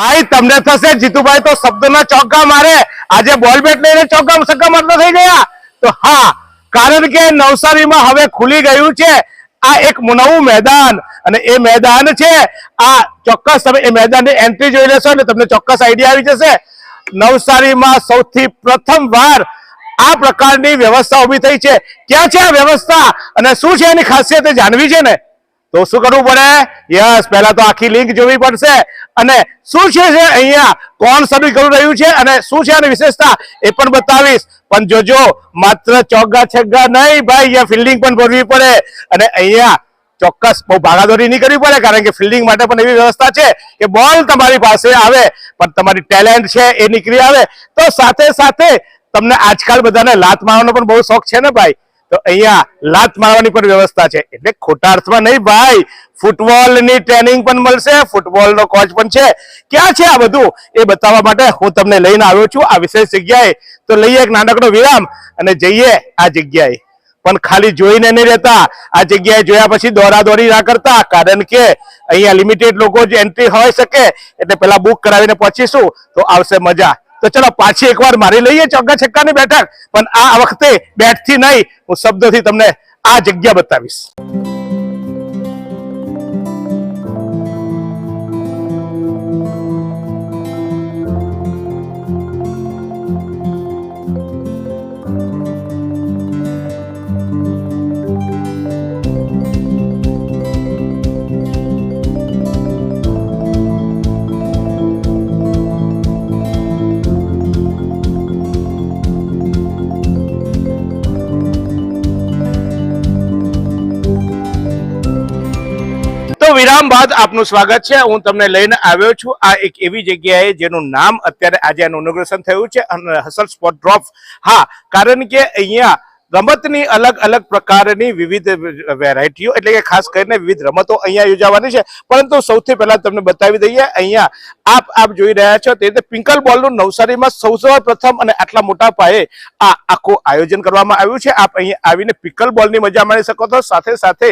ભાઈ, તમને થશે જીતુભાઈ તો શબ્દના ચોગ્ગા મારે. આજે બોલ બેટ લઈને ચોગ્ગા સગ્ગા મારતા થઈ ગયા. તો હા, કારણ કે નવસારીમાં હવે ખુલી ગયું છે આ એક નવું મેદાન. અને એ મેદાન છે, આ ચોક્કસ તમે એ મેદાનની એન્ટ્રી જોઈ લેશો એટલે તમને ચોક્કસ આઈડિયા આવી જશે. નવસારીમાં સૌથી પ્રથમ વાર આ પ્રકારની વ્યવસ્થા ઊભી થઈ છે. ક્યાં છે આ વ્યવસ્થા? અને શું છે એની ખાસિયત જાણવી છે ને? તો શું કરવું પડે? યસ, પહેલા તો આખી લિંક જોવી પડશે. અને શું છે અહીંયા કોણ સર્વિસ કરી રહ્યું છે અને શું છે આની વિશેષતા એ પણ બતાવીશ. પણ જોજો, માત્ર ચોગ્ગા છગ્ગા નહીં ભાઈ, અહીંયા ફિલ્ડિંગ પણ ભરવી પડે અને અહીંયા ચોક્કસ બહુ ભાગાદોરી નહીં કરવી પડે, કારણ કે ફિલ્ડિંગ માટે પણ એવી વ્યવસ્થા છે કે બોલ તમારી પાસે આવે, પણ તમારી ટેલેન્ટ છે એ નીકળી આવે. તો સાથે સાથે તમને આજકાલ બધાને લાત મારવાનો પણ બહુ શોખ છે ને ભાઈ? તો અહીંયા લાત મારવાની પણ વ્યવસ્થા છે. એટલે ખોટા અર્થમાં નહીં ભાઈ, ફૂટબોલની ટ્રેનિંગ પણ મળશે, ફૂટબોલનો કોચ પણ છે. ક્યાં છે આ બધું? એ બતાવવા માટે હું તમને લઈને આવ્યો છું. આ વિશેષ જગ્યાએ તો લઈએ એક નાનકડો વિરામ અને જઈએ આ જગ્યાએ. પણ ખાલી જોઈને નહીં રહેતા. આ જગ્યાએ જોયા પછી દોડી ના કરતા. કારણ કે અહીંયા લિમિટેડ લોકો જ એન્ટ્રી હોઈ શકે. એટલે પેલા બુક કરાવીને પહોંચીશું. તો આવશે મજા. તો ચલો પાછી એકવાર મારી લઈએ ચોગ્ગા છક્કાની બેઠક. પણ આ વખતે બેટથી નહીં, હું શબ્દથી તમને આ જગ્યા બતાવીશ. વિરામ બાદ આપનું સ્વાગત છે. હું તમને લઈને આવ્યો છું આ એક એવી જગ્યાએ જેનું નામ અત્યારે આજે એનું ઇનોગ્રેશન થયું છે અને હસલ સ્પોટ ડ્રોપ હા, કારણ કે અહીંયા રમતની અલગ અલગ પ્રકારની વિવિધ વેરાયટીઓ એટલે કે ખાસ કરીને વિવિધ રમતો અહીંયા યોજાવાની છે. પરંતુ સૌથી પહેલા તમને બતાવી દઈએ, અહીંયા આપ આપ જોઈ રહ્યા છો તે રીતે પિંકલ બોલનું નવસારીમાં સૌ પ્રથમ અને આટલા મોટા પાયે આ આખું આયોજન કરવામાં આવ્યું છે. આપ અહીંયા આવીને પિકલ બોલની મજા માણી શકો છો. સાથે સાથે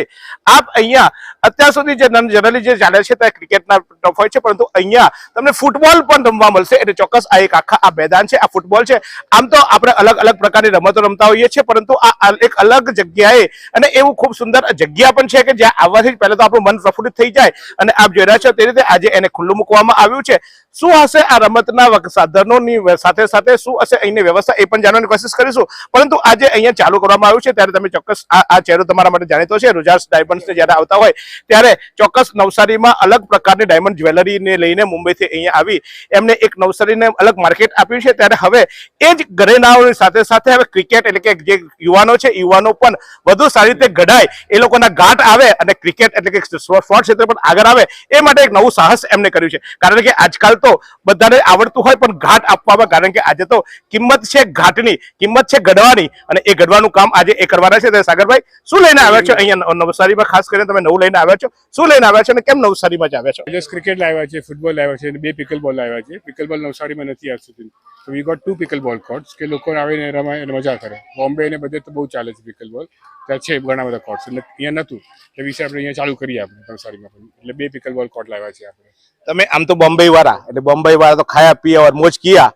આપ અહીંયા અત્યાર સુધી જે જનરલી જે ચાલે છે તે ક્રિકેટના ટફ હોય છે, પરંતુ અહીંયા તમને ફૂટબોલ પણ રમવા મળશે. એટલે ચોક્કસ આ એક આખા આ મેદાન છે, આ ફૂટબોલ છે. આમ તો આપણે અલગ અલગ પ્રકારની રમતો રમતા હોઈએ છીએ, પરંતુ આ એક અલગ જગ્યાએ અને એવું ખૂબ સુંદર જગ્યા પણ છે કે જ્યાં આવવાથી પહેલા તો આપણું મન પ્રફુલ્લિત થઈ જાય અને આપ જોઈ રહ્યા છો તે રીતે આજે એને ખુલ્લું મૂકવામાં આવ્યું છે. શું હશે આ રમતના સાધનોની સાથે સાથે શું હશે અહીંની વ્યવસ્થા એ પણ જાણવાની કોશિશ કરીશું. પરંતુ આજે અહીંયા ચાલુ કરવામાં આવ્યું છે, ત્યારે તમે ચોક્કસ આ ચહેરો તમારા માટે જાણીતો છે રુજાસ ડાયમંડ્સ જ્યારે આવતા હોય, ત્યારે ચોક્કસ નવસારીમાં અલગ પ્રકારની ડાયમંડ જ્વેલરીને લઈને મુંબઈથી અહીંયા આવી. એમને એક નવસારીને અલગ માર્કેટ આપ્યું છે. ત્યારે હવે એ જ ઘરેનાઓની સાથે સાથે હવે ક્રિકેટ એટલે કે જે યુવાનો છે, યુવાનો પણ વધુ સારી રીતે ઘડાય એ લોકોના ગાંઠ આવે અને ક્રિકેટ એટલે કે સ્પોર્ટ ક્ષેત્રે પણ આગળ આવે. એ માટે એક નવું સાહસ એમને કર્યું છે. કારણ કે આજકાલ તો બધાને આવડતું હોય પણ ઘાટ આપવામાં કારણ કે આજે તો કિંમત છે ઘાટની કિંમત છે ઘડવાની અને એ ઘડવાનું કામ આજે એ કરવાના છે. સાગરભાઈ શું લઈને આવ્યા છો અહીંયા નવસારીમાં? ખાસ કરીને તમે નવું લઈને આવ્યા છો. શું લઈને આવ્યા છો અને કેમ નવસારીમાં જ આવ્યા છો? જસ્ટ ક્રિકેટ લાવ્યા છે ફૂટબોલ લાવ્યા છે અને બે પિકલ બોલ લાવ્યા છે. પિકલ બોલ નવસારીમાં નથી આજ સુધી તો we got to pickleball courts કે લોકો આવીને રમાય અને મજા કરે. બોમ્બે ને બધે તો બહુ ચાલે છે પિકલ બોલ ત્યાં છે ઘણા બધા કોર્ટ્સ એટલે અહીંયા નહોતું. એ વિશે આપણે અહીંયા ચાલુ કરીએ આપણે નવસારીમાં એટલે બે પિકલ બોલ કોર્ટ લાવ્યા છે આપણે. તમે આમ તો બોમ્બે વાળા. એટલે બોમ્બઈ વાળા તો ખાયા, પીયા મોજ કિયા.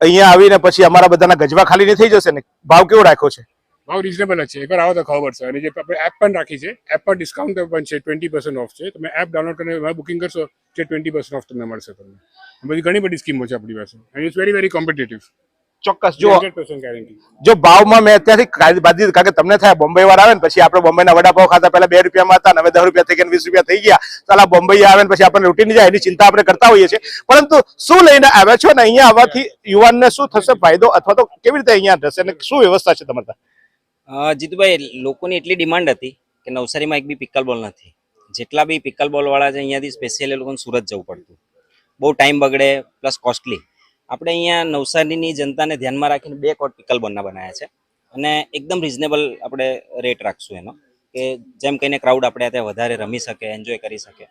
અહીંયા આવીને પછી અમારા બધાના ગજવા ખાલી નહીં થઈ જશે ને? ભાવ કેવો રાખ્યો છે? ભાવ રિઝનેબલ જ છે. એકવાર આવો તો ખબર પડશે અને જે આપણે એપ પણ રાખી છે એપ પર ડિસ્કાઉન્ટ પણ છે ટ્વેન્ટી પર્સન્ટ ઓફ છે. તમે એપ ડાઉનલોડ કરીને બુકિંગ કરશો, જે ટ્વેન્ટી પર્સન્ટ ઓફ તમને મળશે તમને. બધી ઘણી બધી સ્કીમો છે આપણી પાસે. And it's very very competitive ચોક્કસ જો જો ભાવમાં મેં અત્યારથી કાયદે કારણ કે તમને થાય બોમ્બે વાળા આવે ને પછી આપણે બોમ્બેના વડાપાવ ખાતા પહેલા બે રૂપિયામાં હતા ને હવે દસ રૂપિયા થઈ ગયા વીસ રૂપિયા થઈ ગયા. ચાલા બોમ્બે આવે ને પછી આપણને લૂંટી જાય એની ચિંતા આપણે કરતા હોઈએ છીએ. પરંતુ શું લઈને આવ્યા છો ને અહીંયા આવવાથી યુવાનને શું થશે ફાયદો? અથવા તો કેવી રીતે અહીંયા થશે અને શું વ્યવસ્થા છે તમારે જીતુભાઈ લોકોની એટલી ડિમાન્ડ હતી કે નવસારીમાં એક બી પિકલ બોલ નથી. જેટલા બી પિકલ બોલ વાળા છે અહીંયાથી સ્પેશિયલ એ લોકોને સુરત જવું પડતું. બહુ ટાઈમ બગડે પ્લસ કોસ્ટલી આપણે અહીંયા નવસારીની જનતાને ધ્યાનમાં રાખીને બે કોટ પિકલ બોલના બનાવ્યા છે. અને એકદમ રિઝનેબલ આપણે રેટ રાખશું એનો, કે જેમ કહીને ક્રાઉડ આપણે ત્યાં વધારે રમી શકે એન્જોય કરી શકે.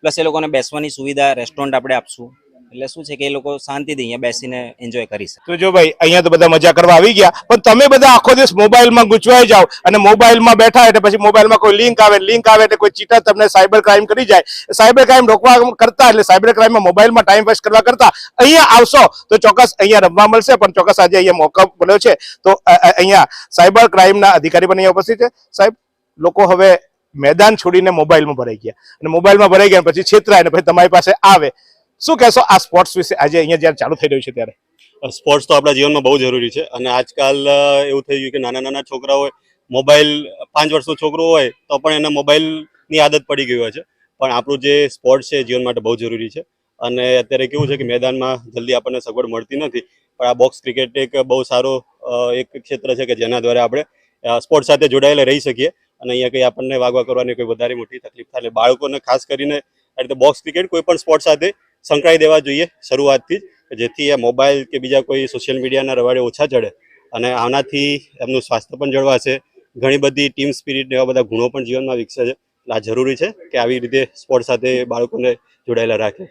પ્લસ એ લોકોને બેસવાની સુવિધા રેસ્ટોરન્ટ આપણે આપશું. એટલે શું છે કે એ લોકો શાંતિથી અહીંયા બેસીને એન્જોય કરી શકે. તો જો ભાઈ, અહીંયા તો બધા મજા કરવા આવી ગયા, પણ તમે બધા આખો દિવસ મોબાઈલમાં ગુચવાઈ જાઓ અને મોબાઈલમાં બેઠા એટલે પછી મોબાઈલમાં કોઈ લિંક આવે લિંક આવે એટલે કોઈ ચીટર તમને સાયબર ક્રાઇમ કરી જાય. સાયબર ક્રાઇમ રોકવા કરતા એટલે સાયબર ક્રાઇમમાં મોબાઈલમાં ટાઈમ વેસ્ટ કરવા કરતા અહીંયા આવશો તો ચોક્કસ અહીંયા રમવા મળશે, પણ ચોક્કસ આજે અહીંયા મોકો મળ્યો છે. તો અહીંયા સાયબર ક્રાઇમના અધિકારી પણ અહીંયા ઉપસ્થિત છે. સાહેબ, લોકો હવે મેદાન છોડીને મોબાઈલમાં ભરાઈ ગયા. અને મોબાઈલમાં ભરાઈ ગયા પછી છેતરાય અને પછી તમારી પાસે આવે. શું કહેશો આ સ્પોર્ટ્સ વિશે? આજે અહીંયા જ્યારે ચાલુ થઈ રહ્યું છે ત્યારે. સ્પોર્ટ્સ તો આપણા જીવનમાં બહુ જરૂરી છે. અને આજકાલ એવું થઈ ગયું કે નાના નાના છોકરાઓ મોબાઈલ, પાંચ વર્ષનો છોકરો હોય, તો પણ એને મોબાઈલની આદત પડી ગઈ હોય છે. પણ આપણું જે સ્પોર્ટ્સ છે જીવન માટે બહુ જરૂરી છે. અને અત્યારે કેવું છે કે મેદાનમાં જલ્દી આપણને સગવડ મળતી નથી. પણ આ બોક્સ ક્રિકેટ એક બહુ સારો એક ક્ષેત્ર છે કે જેના દ્વારા આપણે સ્પોર્ટ્સ સાથે જોડાયેલા રહી શકીએ. અને અહીંયા કંઈ આપણને વાગવા કરવાની કોઈ વધારે મોટી તકલીફ થાય બાળકોને ખાસ કરીને, આ રીતે બોક્સ ક્રિકેટ કોઈ પણ સ્પોર્ટ સાથે સંકળાઈ દેવા જોઈએ શરૂઆતથી જેથી એ મોબાઈલ કે બીજા કોઈ સોશિયલ મીડિયાના રવાડે ઓછા ચડે અને આનાથી એમનું સ્વાસ્થ્ય પણ જળવાશે. ઘણી બધી ટીમ સ્પિરિટ એવા બધા ગુણો પણ જીવનમાં વિકસે છે. આ જરૂરી છે કે આવી રીતે સ્પોર્ટ સાથે બાળકોને જોડાયેલા રાખે.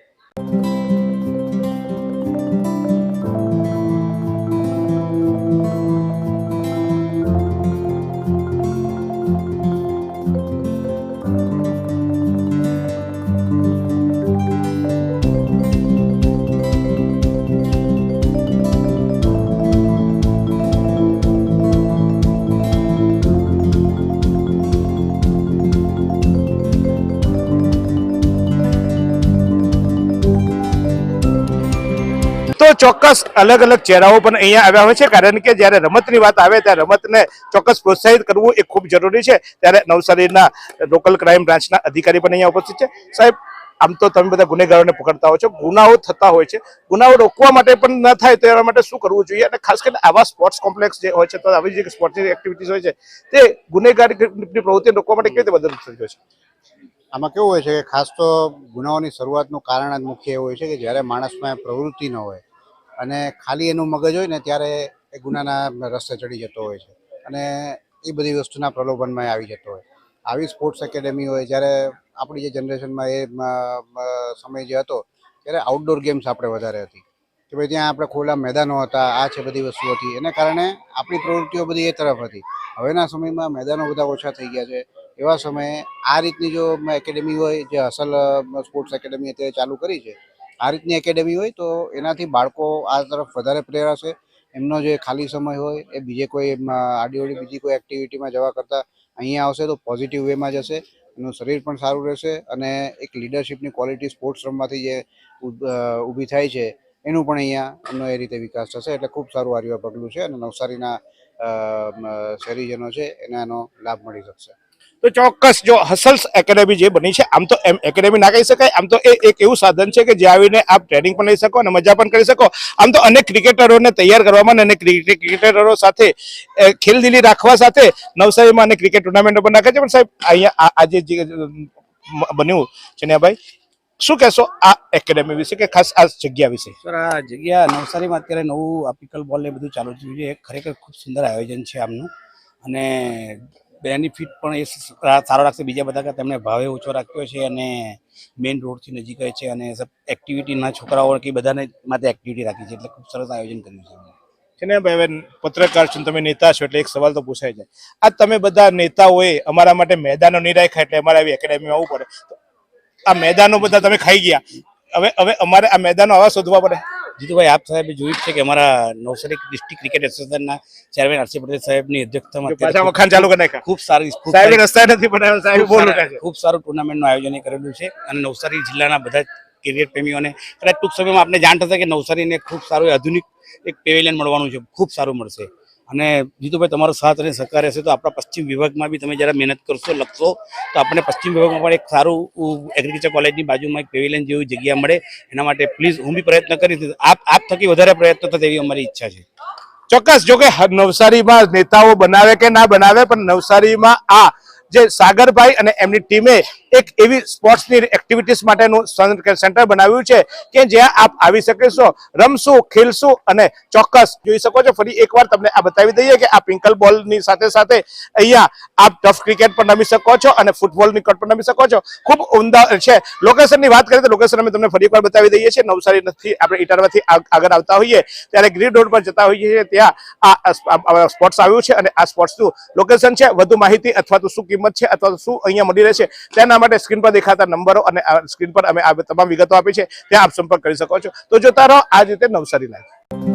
તો ચોક્કસ અલગ અલગ ચહેરાઓ પણ અહીંયા આવ્યા હોય છે. કારણ કે જ્યારે રમતની વાત આવે ત્યારે રમતને ચોક્કસ પ્રોત્સાહિત કરવું એ ખૂબ જરૂરી છે. ત્યારે નવસારીના લોકલ ક્રાઇમ બ્રાન્ચના અધિકારી પણ અહીંયા ઉપસ્થિત છે. સાહેબ, આમ તો તમે બધા ગુનેગારોને પકડતા હો છો. ગુનાઓ થતા હોય છે. ગુનાઓ રોકવા માટે પણ ન થાય તો એના માટે શું કરવું જોઈએ? અને ખાસ કરીને આવા સ્પોર્ટ્સ કોમ્પ્લેક્સ જે હોય છે, તો આવી જે સ્પોર્ટ્સની એક્ટિવિટીઝ હોય છે, તે ગુનેગારીની પ્રવૃત્તિ રોકવા માટે કેવી રીતે મદદ થઈ છે? આમાં કેવું હોય છે કે ખાસ તો ગુનાઓની શરૂઆતનું કારણ જ મુખ્ય એવું હોય છે કે જ્યારે માણસમાં પ્રવૃત્તિ ન હોય અને ખાલી એનું મગજ હોય ને ત્યારે એ ગુનાના રસ્તે ચડી જતો હોય છે. અને એ બધી વસ્તુના પ્રલોભનમાં આવી જતો હોય. આવી સ્પોર્ટ્સ એકેડેમી હોય, જ્યારે આપણી જે જનરેશનમાં એ સમય જે હતો, ત્યારે આઉટડોર ગેમ્સ આપણે વધારે હતી. કે ભાઈ ત્યાં આપણે ખુલ્લા મેદાનો હતા, આ છે બધી વસ્તુ હતી. એને કારણે આપણી પ્રવૃત્તિઓ બધી એ તરફ હતી. હવેના સમયમાં મેદાનો બધા ઓછા થઈ ગયા છે. એવા સમયે આ રીતની જો એકેડેમી હોય, જે અસલ સ્પોર્ટ્સ એકેડેમી અત્યારે ચાલુ કરી છે આ રીતની એકેડેમી હોય તો એનાથી બાળકો આ તરફ વધારે પ્રેરાશે એમનો જે ખાલી સમય હોય, એ બીજે કોઈ આડીઓડી બીજી કોઈ એક્ટિવિટીમાં જવા કરતાં અહીંયા આવશે તો પોઝિટિવ વેમાં જશે. એનું શરીર પણ સારું રહેશે અને એક લીડરશિપની ક્વોલિટી સ્પોર્ટ્સ રમવાથી જે ઊભી થાય છે, એનું પણ અહીંયા એમનો એ રીતે વિકાસ થશે. એટલે ખૂબ સારું આ પગલું છે અને નવસારીના શહેરીજનો છે એને આનો લાભ મળી શકશે. તો ચોક્કસ જો હસલ્સ એકેડેમી જે બની છે, આમ તો એમ એકેડેમી ના કહી શકાય, આમ તો એ એક એવું સાધન છે કે જે આવીને આપ ટ્રેનિંગ પણ લઈ શકો અને મજા પણ કરી શકો. આમ તો અનેક ક્રિકેટરોને તૈયાર કરવામાં અને ક્રિકેટ ક્રિકેટરો સાથે ખેલદિલી રાખવા સાથે નવસારીમાં અને ક્રિકેટ ટુર્નામેન્ટો પણ નાખે છે. પણ સાહેબ, અહીંયા આજે બન્યું, ચનિયાભાઈ, શું કહેશો આ એકેડેમી વિશે કે ખાસ આ જગ્યા વિશે? સર, આ જગ્યા નવસારીમાં અત્યારે નવું આ પિકલ બોલ ને બધું ચાલુ થયું છે. ખરેખર ખૂબ સુંદર આયોજન છે આમનું. અને બેનિફિટ પણ એ સારો રાખશે. બીજા બધા કરતાં તેમણે ભાવે ઓછો રાખ્યો છે અને મેઇન રોડથી નજીક છે અને એક્ટિવિટીના છોકરાઓ કે બધાને માટે એક્ટિવિટી રાખી છે. એટલે ખૂબ સરસ આયોજન કર્યું છે છે ને ભાઈ, હવે પત્રકાર છો તમે નેતા છો એટલે એક સવાલ તો પૂછાય છે આ તમે બધા નેતાઓએ અમારા માટે મેદાનો નહીં રાખ્યા એટલે અમારે આવી એકેડેમીમાં આવવું પડે. આ મેદાનો બધા તમે ખાઈ ગયા. હવે હવે અમારે આ મેદાનો આવા શોધવા પડે. જીતુભાઈ આપ સાહેબે જોયું છે કે અમારા નવસારી ડિસ્ટ્રિક્ટ ક્રિકેટ એસોસિએશનના ચેરમેન હર્ષિ પટેલ સાહેબની અધ્યક્ષતામાં પાછા વખાણ ચાલુ કરી નાખ્યા. ખૂબ સારી રસ્તા નથી બનાવ્યા સાહેબ બોલ ખૂબ સારું ટુર્નામેન્ટનું આયોજન કરેલું છે અને નવસારી જિલ્લાના બધા કેરિયર પ્રેમીઓને કદાચ ટૂંક સમયમાં આપણે જાણ થશે કે નવસારીને ખૂબ સારું આધુનિક એક પેવેલિયન મળવાનું છે ખૂબ સારું મળશે. અને જીતુભાઈ, તમારો સાથ અને સહકાર રહેશે તો આપણા પશ્ચિમ વિભાગમાં બી તમે જરા મહેનત કરશો, લખશો, તો આપણને પશ્ચિમ વિભાગમાં પણ એક સારું એગ્રીકલ્ચર કોલેજની બાજુમાં એક પેવેલિયન જેવી જગ્યા મળે. એના માટે પ્લીઝ હું બી પ્રયત્ન કરીશ. આપ આપ થકી વધારે પ્રયત્ન થાય એવી અમારી ઈચ્છા છે. ચોક્કસ, જો કે નવસારીમાં નેતાઓ બનાવે કે ના બનાવે, પણ નવસારીમાં આ જે સાગરભાઈ અને એમની ટીમે એક એવી સ્પોર્ટ્સની એક્ટિવિટીઝ માટેનું સેન્ટર બનાવ્યું છે કે જ્યાં આપ આવી શકશો રમશું, ખેલશું અને ચોક્કસ જોઈ શકો છો. ફરી એકવાર તમને આ બતાવી દઈએ કે આ પિંકલ બોલની સાથે સાથે અહીંયા આપ ટફ ક્રિકેટ પણ રમી શકો છો અને ફૂટબોલની કોર્ટ પણ રમી શકો છો. ખૂબ ઉમદા છે. લોકેશનની વાત કરીએ તો લોકેશન અમે તમને ફરી એકવાર બતાવી દઈએ છીએ. નવસારીથી આપણે ઇટારવાથી આગ- આગળ આવતા હોઈએ ત્યારે ગ્રીન રોડ પર જતા હોઈએ છીએ. ત્યાં આ સ્પોર્ટ્સ આવ્યું છે અને આ સ્પોર્ટ્સનું લોકેશન છે. વધુ માહિતી અથવા તો શું કિંમત છે અથવા શું અહીંયા મળી રહેશે તેના માટે સ્ક્રીન પર દેખાતા નંબરો અને સ્ક્રીન પર અમે તમામ વિગતો આપી છે, ત્યાં આપ સંપર્ક કરી શકો છો. તો જોતા રહો આ રીતે નવસારી લાઈવ